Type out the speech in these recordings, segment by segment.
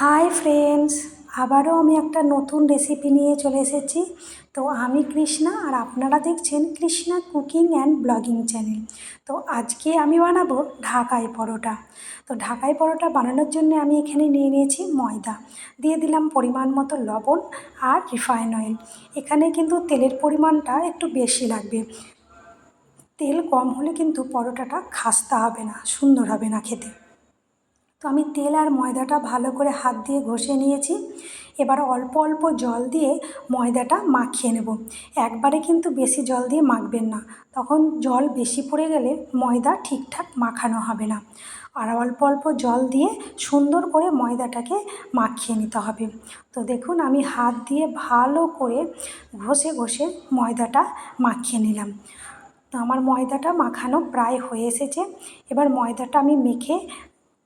Hi friends আবারও আমি একটা নতুন রেসিপি নিয়ে চলে এসেছি। তো আমি কৃষ্ণা আর আপনারা দেখছেন Krishna cooking and blogging channel তো আজকে আমি বানাবো ঢাকাই পরোটা। তো ঢাকাই পরোটা বানানোর জন্য আমি এখানে নিয়ে নিয়েছি ময়দা। দিয়ে দিলাম পরিমাণ মতো লবণ আর রিফাইন অয়েল এখানে কিন্তু তেলের পরিমাণটা একটু বেশি লাগবে। তেল কম হলে কিন্তু পরোটাটা খাস্তা হবে না, সুন্দর হবে না খেতে। তো আমি তেল আর ময়দাটা ভালো করে হাত দিয়ে ঘষে নিয়েছি। এবার অল্প অল্প জল দিয়ে ময়দাটা মাখিয়ে নেব। একবারে কিন্তু বেশি জল দিয়ে মাখবেন না। তখন জল বেশি পড়ে গেলে ময়দা ঠিকঠাক মাখানো হবে না। আর অল্প অল্প জল দিয়ে সুন্দর করে ময়দাটাকে মাখিয়ে নিতে হবে। তো দেখুন, আমি হাত দিয়ে ভালো করে ঘষে ঘষে ময়দাটা মাখিয়ে নিলাম। তো আমার ময়দাটা মাখানো প্রায় হয়ে এসেছে। এবার ময়দাটা আমি মেখে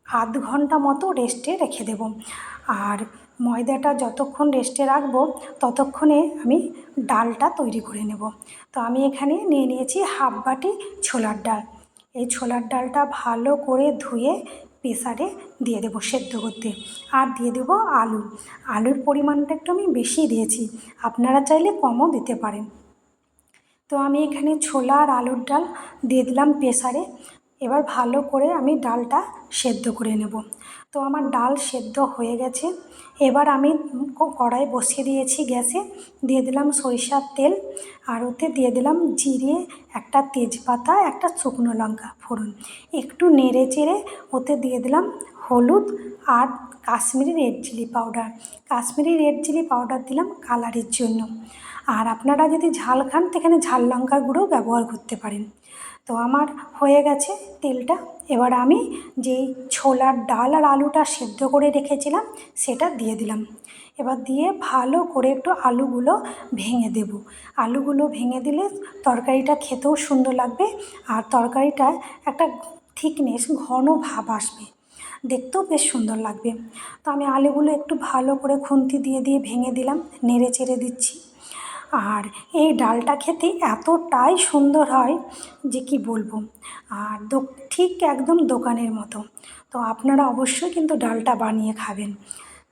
আধ ঘণ্টা মতো রেস্টে রেখে দেব। আর ময়দাটা যতক্ষণ রেস্টে রাখব, ততক্ষণে আমি ডালটা তৈরি করে নেব। তো আমি এখানে নিয়ে নিয়েছি হাফ বাটি ছোলার ডাল। এই ছোলার ডালটা ভালো করে ধুয়ে প্রেসারে দিয়ে দেবো সেদ্ধ করতে। আর দিয়ে দেবো আলু। আলুর পরিমাণটা একটু আমি বেশি দিয়েছি। আপনারা চাইলে কমও দিতে পারেন। তো আমি এখানে ছোলা আর আলুর ডাল দিয়ে দিলাম প্রেসারে। এবার ভালো করে আমি ডালটা সেদ্ধ করে নেব। তো আমার ডাল সেদ্ধ হয়ে গেছে। এবার আমি কড়াই বসিয়ে দিয়েছি গ্যাসে। দিয়ে দিলাম সরিষার তেল। আর ওতে দিয়ে দিলাম জিরে, একটা তেজপাতা, একটা শুকনো লঙ্কা ফোড়ন। একটু নেড়ে চেড়ে ওতে দিয়ে দিলাম হলুদ আর Kashmiri red chili powder. Kashmiri red chili powder দিলাম কালারের জন্য। আর আপনারা যদি ঝাল খান, তো এখানে ঝাল লঙ্কার গুঁড়োও ব্যবহার করতে পারেন। তো আমার হয়ে গেছে তেলটা। এবার আমি যেই ছোলার ডাল আর আলুটা সেদ্ধ করে রেখেছিলাম, সেটা দিয়ে দিলাম। এবার দিয়ে ভালো করে একটু আলুগুলো ভেঙে দেব। আলুগুলো ভেঙে দিলে তরকারিটা খেতেও সুন্দর লাগবে আর তরকারিটা একটা থিকনেস, ঘন ভাব আসবে। দেখতেও বেশ সুন্দর লাগবে। তো আমি আলুগুলো একটু ভালো করে খুন্তি দিয়ে দিয়ে ভেঙে দিলাম, নেড়ে চেড়ে দিচ্ছি। আর এই ডালটা খেতে এতটাই সুন্দর হয় যে কি বলব। আর ঠিক একদম দোকানের মতো। তো আপনারা অবশ্যই কিন্তু ডালটা বানিয়ে খাবেন।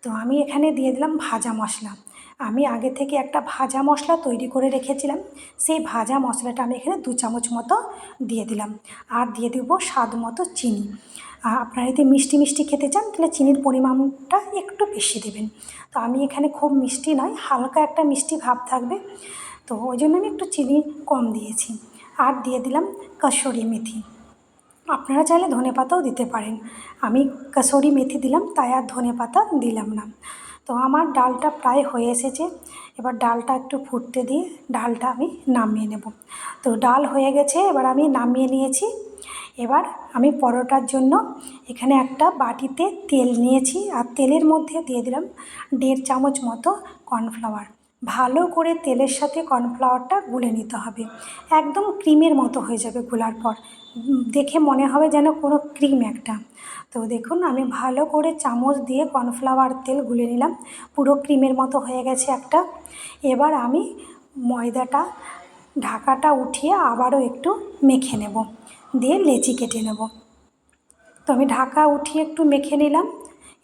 তো আমি এখানে দিয়ে দিলাম ভাজা মশলা। আমি আগে থেকে একটা ভাজা মশলা তৈরি করে রেখেছিলাম। সেই ভাজা মশলাটা আমি এখানে দু চামচ মতো দিয়ে দিলাম। আর দিয়ে দেবো স্বাদ মতো চিনি। আপনারা যদি মিষ্টি মিষ্টি খেতে চান, তাহলে চিনির পরিমাণটা একটু বেশি দেবেন। তো আমি এখানে খুব মিষ্টি নয়, হালকা একটা মিষ্টি ভাব থাকবে। তো ওই জন্য আমি একটু চিনি কম দিয়েছি। আর দিয়ে দিলাম কসুরি মেথি। আপনারা চাইলে ধনে পাতাও দিতে পারেন। আমি কসুরি মেথি দিলাম, তাই আর ধনে পাতা দিলাম না। তো আমার ডালটা প্রায় হয়ে এসেছে। এবার ডালটা একটু ফুটতে দিয়ে ডালটা আমি নামিয়ে নেব। তো ডাল হয়ে গেছে, এবার আমি নামিয়ে নিয়েছি এবার আমি পরোটার জন্য এখানে একটা বাটিতে তেল নিয়েছি আর তেলের মধ্যে দিয়ে দিলাম দেড় চামচ মতো কর্নফ্লাওয়ার। ভালো করে তেলের সাথে কর্নফ্লাওয়ারটা গুলে নিতে হবে। একদম ক্রিমের মতো হয়ে যাবে গোলার পর। দেখে মনে হবে যেন কোনো ক্রিম একটা। তো দেখুন, আমি ভালো করে চামচ দিয়ে কর্নফ্লাওয়ার তেল গুলে নিলাম। পুরো ক্রিমের মতো হয়ে গেছে একটা। এবার আমি ময়দাটা, ঢাকাটা উঠিয়ে আবারও একটু মেখে নেব। দিয়ে লেচি কেটে নেব। তো আমি ঢাকা উঠিয়ে একটু মেখে নিলাম,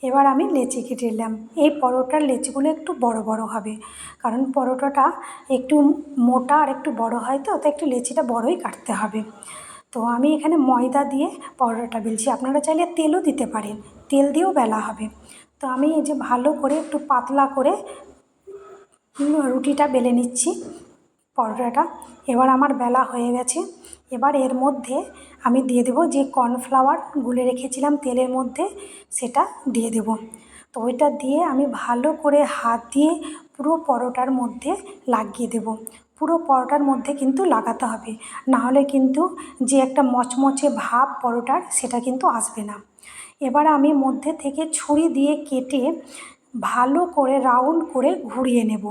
এবার আমি লেচি কেটে নিলাম। এই পরোটার লেচিগুলো একটু বড় বড় হবে, কারণ পরোটাটা একটু মোটা আর একটু বড় হয় তো তো একটু লেচিটা বড়ই কাটতে হবে। তো আমি এখানে ময়দা দিয়ে পরোটাটা বেলছি। আপনারা চাইলে তেলও দিতে পারেন, তেল দিয়েও বেলা হবে। তো আমি এই যে ভালো করে একটু পাতলা করে রুটিটা বেলে নিচ্ছি। পরোটাটা এবার আমার বেলা হয়ে গেছে। এবার এর মধ্যে আমি দিয়ে দেবো যে কর্নফ্লাওয়ার গুলে রেখেছিলাম তেলের মধ্যে, সেটা দিয়ে দেবো। তো ওইটা দিয়ে আমি ভালো করে হাত দিয়ে পুরো পরোটার মধ্যে লাগিয়ে দেবো। পুরো পরোটার মধ্যে কিন্তু লাগাতে হবে নাহলে কিন্তু যে একটা মচমচে ভাব পরোটার, সেটা কিন্তু আসবে না। এবার আমি মধ্যে থেকে ছুরি দিয়ে কেটে ভালো করে রাউন্ড করে ঘুরিয়ে নেব।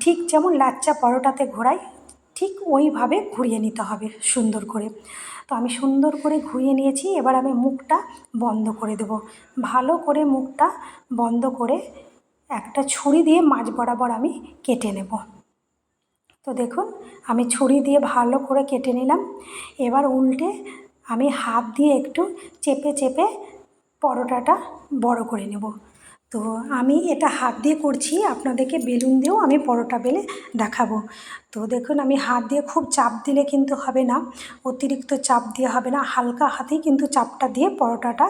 ঠিক যেমন লাচ্চা পরোটাতে ঘোরাই, ঠিক ওইভাবে ঘুরিয়ে নিতে হবে সুন্দর করে। তো আমি সুন্দর করে ঘুরিয়ে নিয়েছি, এবার আমি মুখটা বন্ধ করে দেব। ভালো করে মুখটা বন্ধ করে একটা ছুরি দিয়ে মাঝ বরাবর আমি কেটে নেব। তো দেখুন, আমি ছুরি দিয়ে ভালো করে কেটে নিলাম। এবার উল্টে আমি হাত দিয়ে একটু চেপে চেপে পরোটাটা বড় করে নেব। তো আমি এটা হাত দিয়ে করছি, আপনাদেরকে বেলুন দিয়েও আমি পরোটা বেলে দেখাবো। তো দেখুন, আমি হাত দিয়ে খুব চাপ দিলে কিন্তু হবে না, অতিরিক্ত চাপ দিয়ে হবে না, হালকা হাতেই কিন্তু চাপটা দিয়ে পরোটাটা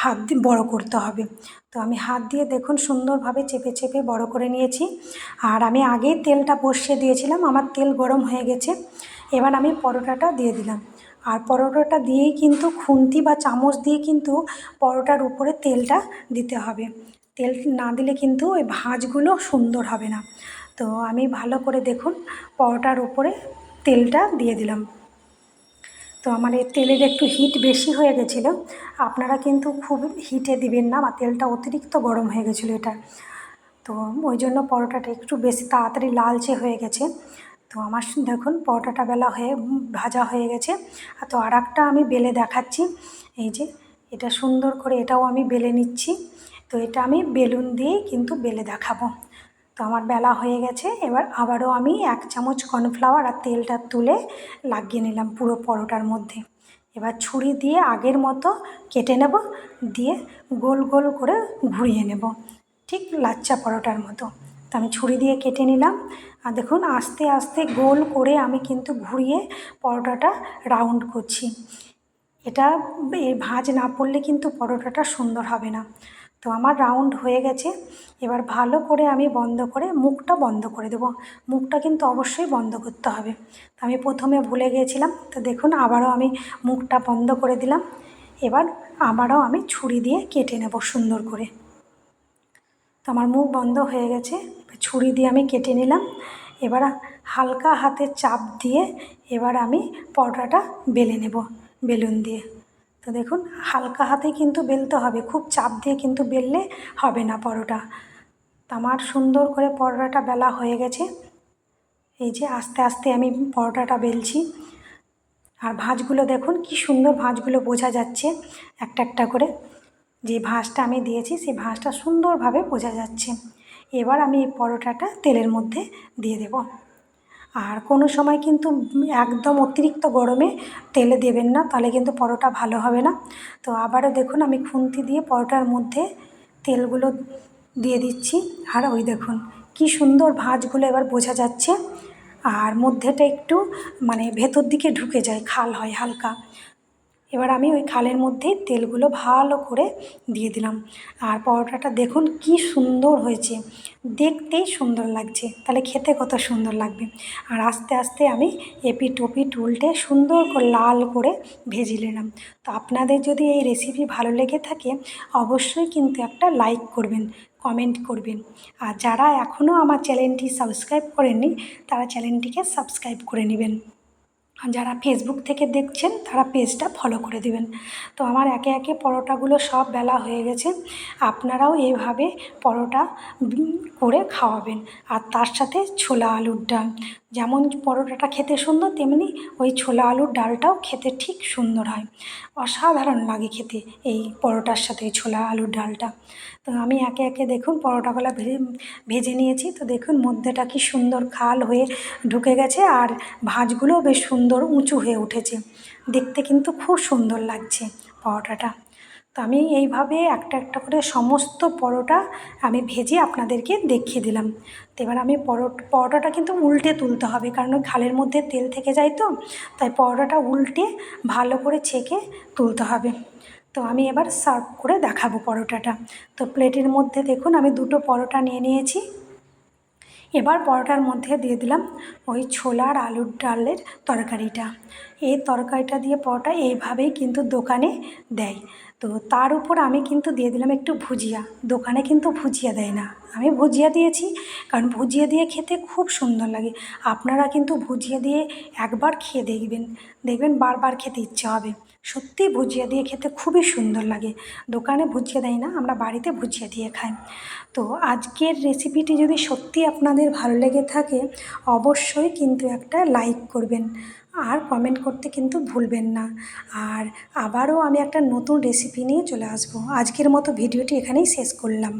হাত দিয়ে বড়ো করতে হবে। তো আমি হাত দিয়ে দেখুন, সুন্দরভাবে চেপে চেপে বড় করে নিয়েছি। আর আমি আগেই তেলটা বসিয়ে দিয়েছিলাম, আমার তেল গরম হয়ে গেছে, এবার আমি পরোটাটা দিয়ে দিলাম। আর পরোটাটা দিয়েই কিন্তু খুন্তি বা চামচ দিয়ে কিন্তু পরোটার উপরে তেলটা দিতে হবে। তেল না দিলে কিন্তু ওই ভাঁজগুলো সুন্দর হবে না। তো আমি ভালো করে দেখুন, পরোটার উপরে তেলটা দিয়ে দিলাম। তো আমার এই তেলের একটু হিট বেশি হয়ে গেছিল। আপনারা কিন্তু খুব হিটে দিবেন না, বা তেলটা অতিরিক্ত গরম হয়ে গেছিল এটা। তো ওই জন্য পরোটাটা একটু বেশি তাড়াতাড়ি লালচে হয়ে গেছে। তো আমার দেখুন, পরোটাটা বেলা হয়ে, ভাজা হয়ে গেছে। তো আর আমি বেলে দেখাচ্ছি। এই যে, এটা সুন্দর করে এটাও আমি বেলে নিচ্ছি। তো এটা আমি বেলুন দিয়েই কিন্তু বেলে দেখাবো। তো আমার বেলা হয়ে গেছে, এবার আবারও আমি এক চামচ কর্নফ্লাওয়ার আর তেলটা তুলে লাগিয়ে নিলাম পুরো পরোটার মধ্যে। এবার ছুরি দিয়ে আগের মতো কেটে নেব, দিয়ে গোল গোল করে ঘুরিয়ে নেব, ঠিক লাচ্চা পরোটার মতো। তো আমি ছুরি দিয়ে কেটে নিলাম, আর দেখুন আস্তে আস্তে গোল করে আমি কিন্তু ঘুরিয়ে পরোটাটা রাউন্ড করছি। এটা ভাঁজ না পড়লে কিন্তু পরোটাটা সুন্দর হবে না। তো আমার রাউন্ড হয়ে গেছে। এবার ভালো করে আমি বন্ধ করে মুখটা বন্ধ করে দেবো। মুখটা কিন্তু অবশ্যই বন্ধ করতে হবে। তো আমি প্রথমে ভুলে গিয়েছিলাম। তো দেখুন, আবারও আমি মুখটা বন্ধ করে দিলাম। এবার আবারও আমি ছুরি দিয়ে কেটে নেব সুন্দর করে। তো আমার মুখ বন্ধ হয়ে গেছে। ছুরি দিয়ে আমি কেটে নিলাম। এবার হালকা হাতে চাপ দিয়ে এবার আমি পরোটাটা বেলে নেব বেলুন দিয়ে। তো দেখুন, হালকা হাতে কিন্তু বেলতে হবে, খুব চাপ দিয়ে কিন্তু বেললে হবে না পরোটা। তো আমার সুন্দর করে পরোটাটা বেলা হয়ে গেছে। এই যে আস্তে আস্তে আমি পরোটাটা বেলছি। আর ভাঁজগুলো দেখুন, কি সুন্দর ভাঁজগুলো বোঝা যাচ্ছে একটা একটা করে। যে ভাঁজটা আমি দিয়েছি, সেই ভাঁজটা সুন্দরভাবে বোঝা যাচ্ছে। এবার আমি এই পরোটাটা তেলের মধ্যে দিয়ে দেব। আর কোনো সময় কিন্তু একদম অতিরিক্ত গরমে তেলে দেবেন না, তাহলে কিন্তু পরোটা ভালো হবে না। তো আবারও দেখুন, আমি খুন্তি দিয়ে পরোটার মধ্যে তেলগুলো দিয়ে দিচ্ছি। আর ওই দেখুন, কি সুন্দর ভাঁজগুলো এবার বোঝা যাচ্ছে। আর মধ্যেটা একটু মানে ভেতর দিকে ঢুকে যায়, খাল হয় হালকা। এবার আমি ওই খালের মধ্যেই তেলগুলো ভালো করে দিয়ে দিলাম। আর পরোটাটা দেখুন কি সুন্দর হয়েছে। দেখতেই সুন্দর লাগছে। তাহলে খেতে কত সুন্দর লাগবে। আর আস্তে আস্তে আমি এপিট ওপিট উল্টে সুন্দর করে লাল করে ভেজে নিলাম। তো আপনাদের যদি এই রেসিপি ভালো লেগে থাকে, অবশ্যই কিন্তু একটা লাইক করবেন কমেন্ট করবেন। আর যারা এখনও আমার চ্যানেলটি সাবস্ক্রাইব করেননি, তারা চ্যানেলটিকে সাবস্ক্রাইব করে নেবেন। যারা ফেসবুক থেকে দেখছেন, তারা পেজটা ফলো করে দেবেন। তো আমার একে একে পরোটাগুলো সব বেলা হয়ে গেছে। আপনারাও এইভাবে পরোটা করে খাওয়াবেন। আর তার সাথে ছোলা আলুর ডাল। যেমন পরোটাটা খেতে সুন্দর, তেমনি ওই ছোলা আলুর ডালটাও খেতে ঠিক সুন্দর হয়। অসাধারণ লাগে খেতে এই পরোটার সাথে ছোলা আলুর ডালটা। তো আমি একে একে দেখুন পরোটাগুলো ভেজে নিয়েছি। তো দেখুন মধ্যেটা কি সুন্দর খাল হয়ে ঢুকে গেছে আর ভাঁজগুলোও বেশ সুন্দর উঁচু হয়ে উঠেছে। দেখতে কিন্তু খুব সুন্দর লাগছে পরোটাটা। তো আমি এইভাবে একটা একটা করে সমস্ত পরোটা আমি ভেজে আপনাদেরকে দেখিয়ে দিলাম। তো এবার আমি পরোটাটা কিন্তু উল্টে তুলতে হবে কারণ ওই খালের মধ্যে তেল থেকে যায় তো। তাই পরোটাটা উল্টে ভালো করে ছেঁকে তুলতে হবে। তো আমি এবার সার্ভ করে দেখাবো পরোটাটা। তো প্লেটের মধ্যে দেখুন, আমি দুটো পরোটা নিয়ে নিয়েছি। এবার পরোটার মধ্যে দিয়ে দিলাম ওই ছোলার আলুর ডালের তরকারিটা। এই তরকারিটা দিয়ে পরোটা এইভাবেই কিন্তু দোকানে দেয়। তো তার উপর আমি কিন্তু দিয়ে দিলাম একটু ভুজিয়া। দোকানে কিন্তু ভুজিয়া দেয় না। আমি ভুজিয়া দিয়েছি কারণ ভুজিয়া দিয়ে খেতে খুব সুন্দর লাগে। আপনারা কিন্তু ভুজিয়া দিয়ে একবার খেয়ে দেখবেন। দেখবেন বারবার খেতে ইচ্ছে হবে। সত্যি ভুজিয়া দিয়ে খেতে খুবই সুন্দর লাগে। দোকানে ভুজিয়া দেয় না, আমরা বাড়িতে ভুজিয়া দিয়ে খাই। তো আজকের রেসিপিটি যদি সত্যি আপনাদের ভালো লেগে থাকে, অবশ্যই কিন্তু একটা লাইক করবেন। আর কমেন্ট করতে কিন্তু ভুলবেন না। আর আবারও আমি একটা নতুন রেসিপি নিয়ে চলে আসব। আজকের মতো ভিডিওটি এখানেই শেষ করলাম।